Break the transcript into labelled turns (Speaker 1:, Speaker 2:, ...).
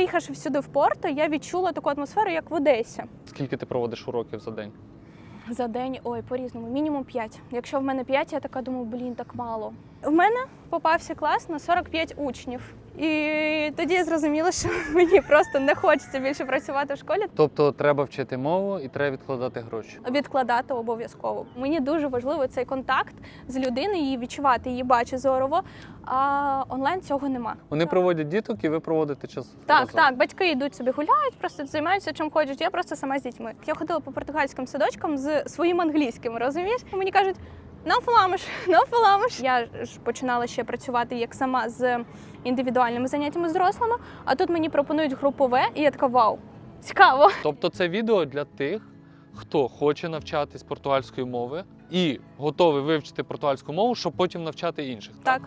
Speaker 1: приїхавши всюди в Порто, я відчула таку атмосферу, як в Одесі.
Speaker 2: Скільки ти проводиш уроків за день?
Speaker 1: За день, ой, по-різному, мінімум 5. Якщо в мене 5, я така думаю, блін, так мало. В мене попався клас на 45 учнів. І тоді я зрозуміла, що мені просто не хочеться більше працювати в школі.
Speaker 2: Тобто треба вчити мову і треба відкладати гроші.
Speaker 1: Відкладати обов'язково. Мені дуже важливо цей контакт з людиною, її відчувати, її бачити зорово. А онлайн цього нема.
Speaker 2: Вони проводять діток, і ви проводите час.
Speaker 1: Так,
Speaker 2: разом.
Speaker 1: так, батьки йдуть собі гуляють, просто займаються чим хочуть. Я просто сама з дітьми. Я ходила по португальським садочкам з своїм англійським, розумієш? Мені кажуть, no фламиш, no фламиш. Я ж починала ще працювати як сама з індивідуальними заняттями з дорослими, а тут мені пропонують групове, і я така вау, цікаво.
Speaker 2: Тобто це відео для тих, хто хоче навчатись португальської мови і готовий вивчити португальську мову, щоб потім навчати інших.
Speaker 1: Так.